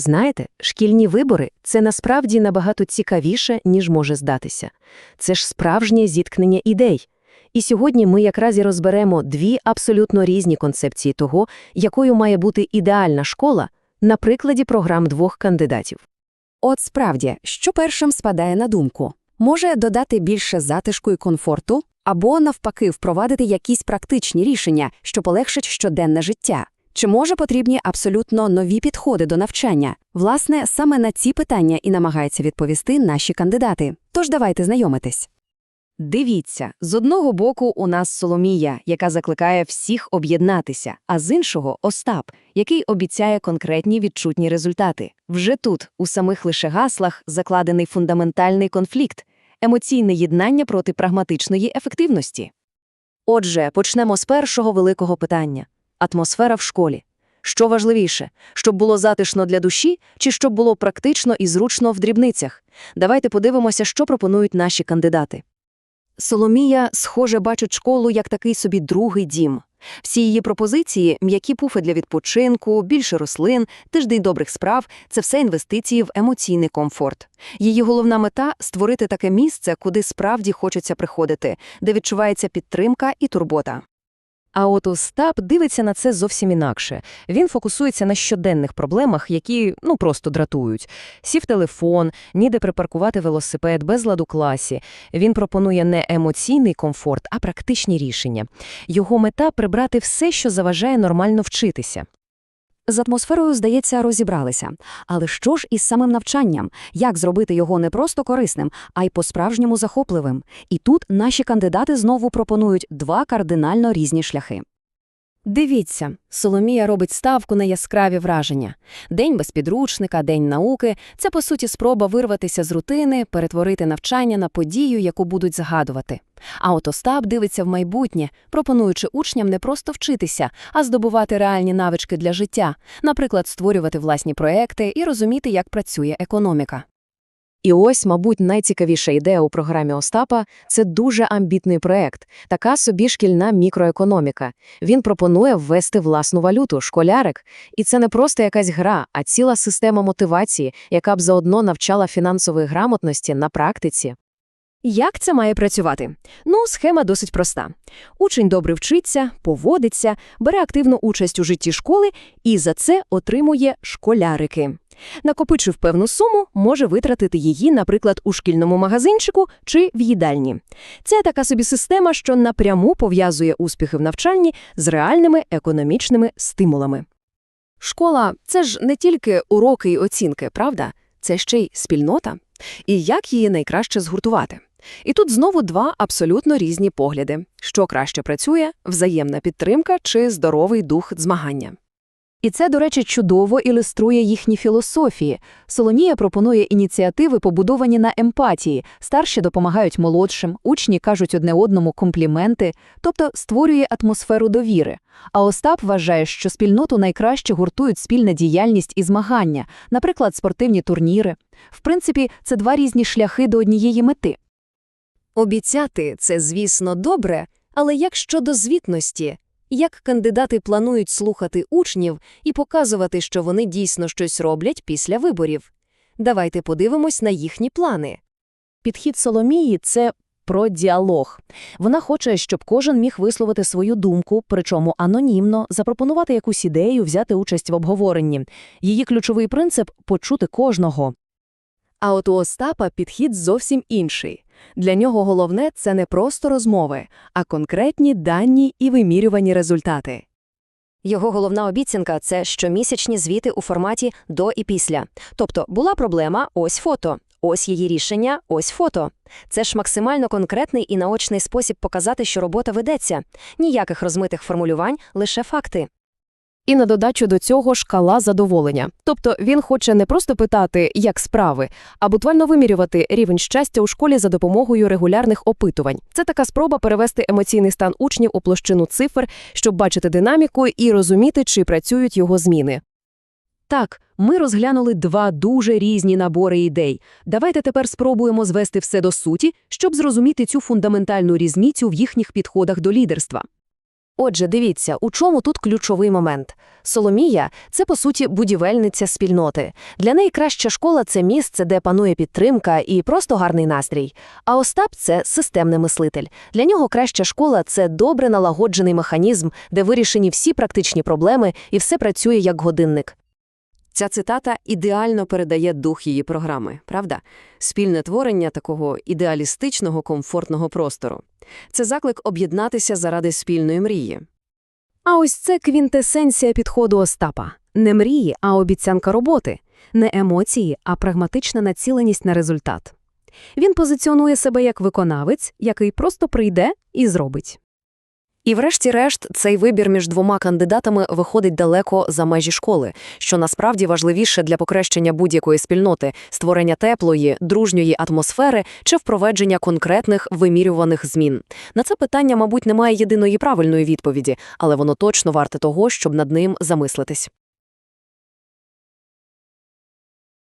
Знаєте, шкільні вибори – це насправді набагато цікавіше, ніж може здатися. Це ж справжнє зіткнення ідей. І сьогодні ми якраз і розберемо дві абсолютно різні концепції того, якою має бути ідеальна школа на прикладі програм двох кандидатів. От справді, що першим спадає на думку? Може додати більше затишку і комфорту, або, навпаки, впровадити якісь практичні рішення, що полегшать щоденне життя? Чи може потрібні абсолютно нові підходи до навчання? Власне, саме на ці питання і намагаються відповісти наші кандидати. Тож давайте знайомитись. Дивіться, з одного боку у нас Соломія, яка закликає всіх об'єднатися, а з іншого – Остап, який обіцяє конкретні відчутні результати. Вже тут, у самих лише гаслах, закладений фундаментальний конфлікт – емоційне єднання проти прагматичної ефективності. Отже, почнемо з першого великого питання – атмосфера в школі. Що важливіше, щоб було затишно для душі, чи щоб було практично і зручно в дрібницях? Давайте подивимося, що пропонують наші кандидати. Соломія, схоже, бачить школу як такий собі другий дім. Всі її пропозиції – м'які пуфи для відпочинку, більше рослин, тиждень добрих справ – це все інвестиції в емоційний комфорт. Її головна мета – створити таке місце, куди справді хочеться приходити, де відчувається підтримка і турбота. А от Остап дивиться на це зовсім інакше. Він фокусується на щоденних проблемах, які, ну, просто дратують. Сів телефон, ніде припаркувати велосипед, безлад у класі. Він пропонує не емоційний комфорт, а практичні рішення. Його мета – прибрати все, що заважає нормально вчитися. З атмосферою, здається, розібралися. Але що ж із самим навчанням? Як зробити його не просто корисним, а й по-справжньому захопливим? І тут наші кандидати знову пропонують два кардинально різні шляхи. Дивіться, Соломія робить ставку на яскраві враження. День без підручника, день науки – це, по суті, спроба вирватися з рутини, перетворити навчання на подію, яку будуть згадувати. А от Остап дивиться в майбутнє, пропонуючи учням не просто вчитися, а здобувати реальні навички для життя, наприклад, створювати власні проекти і розуміти, як працює економіка. І ось, мабуть, найцікавіша ідея у програмі Остапа – це дуже амбітний проект, така собі шкільна мікроекономіка. Він пропонує ввести власну валюту – школярик. І це не просто якась гра, а ціла система мотивації, яка б заодно навчала фінансової грамотності на практиці. Як це має працювати? Ну, схема досить проста. Учень добре вчиться, поводиться, бере активну участь у житті школи і за це отримує школярики. Накопичив певну суму, може витратити її, наприклад, у шкільному магазинчику чи в їдальні. Це така собі система, що напряму пов'язує успіхи в навчанні з реальними економічними стимулами. Школа – це ж не тільки уроки й оцінки, правда? Це ще й спільнота. І як її найкраще згуртувати? І тут знову два абсолютно різні погляди. Що краще працює – взаємна підтримка чи здоровий дух змагання. І це, до речі, чудово ілюструє їхні філософії. Соломія пропонує ініціативи, побудовані на емпатії. Старші допомагають молодшим, учні кажуть одне одному компліменти, тобто створює атмосферу довіри. А Остап вважає, що спільноту найкраще гуртують спільна діяльність і змагання, наприклад, спортивні турніри. В принципі, це два різні шляхи до однієї мети. Обіцяти – це, звісно, добре, але як щодо звітності? Як кандидати планують слухати учнів і показувати, що вони дійсно щось роблять після виборів? Давайте подивимось на їхні плани. Підхід Соломії – це про діалог. Вона хоче, щоб кожен міг висловити свою думку, причому анонімно, запропонувати якусь ідею, взяти участь в обговоренні. Її ключовий принцип – почути кожного. А от у Остапа підхід зовсім інший. Для нього головне – це не просто розмови, а конкретні дані і вимірювані результати. Його головна обіцянка – це щомісячні звіти у форматі «до» і «після». Тобто, була проблема – ось фото, ось її рішення – ось фото. Це ж максимально конкретний і наочний спосіб показати, що робота ведеться. Ніяких розмитих формулювань, лише факти. І на додачу до цього шкала задоволення. Тобто він хоче не просто питати, як справи, а буквально вимірювати рівень щастя у школі за допомогою регулярних опитувань. Це така спроба перевести емоційний стан учнів у площину цифр, щоб бачити динаміку і розуміти, чи працюють його зміни. Так, ми розглянули два дуже різні набори ідей. Давайте тепер спробуємо звести все до суті, щоб зрозуміти цю фундаментальну різницю в їхніх підходах до лідерства. Отже, дивіться, у чому тут ключовий момент. Соломія – це, по суті, будівельниця спільноти. Для неї краща школа – це місце, де панує підтримка і просто гарний настрій. А Остап – це системний мислитель. Для нього краща школа – це добре налагоджений механізм, де вирішені всі практичні проблеми і все працює як годинник. Ця цитата ідеально передає дух її програми, правда? Спільне творення такого ідеалістичного комфортного простору. Це заклик об'єднатися заради спільної мрії. А ось це квінтесенція підходу Остапа. Не мрії, а обіцянка роботи. Не емоції, а прагматична націленість на результат. Він позиціонує себе як виконавець, який просто прийде і зробить. І врешті-решт, цей вибір між двома кандидатами виходить далеко за межі школи, що насправді важливіше для покращення будь-якої спільноти, створення теплої, дружньої атмосфери чи впровадження конкретних вимірюваних змін. На це питання, мабуть, немає єдиної правильної відповіді, але воно точно варте того, щоб над ним замислитись.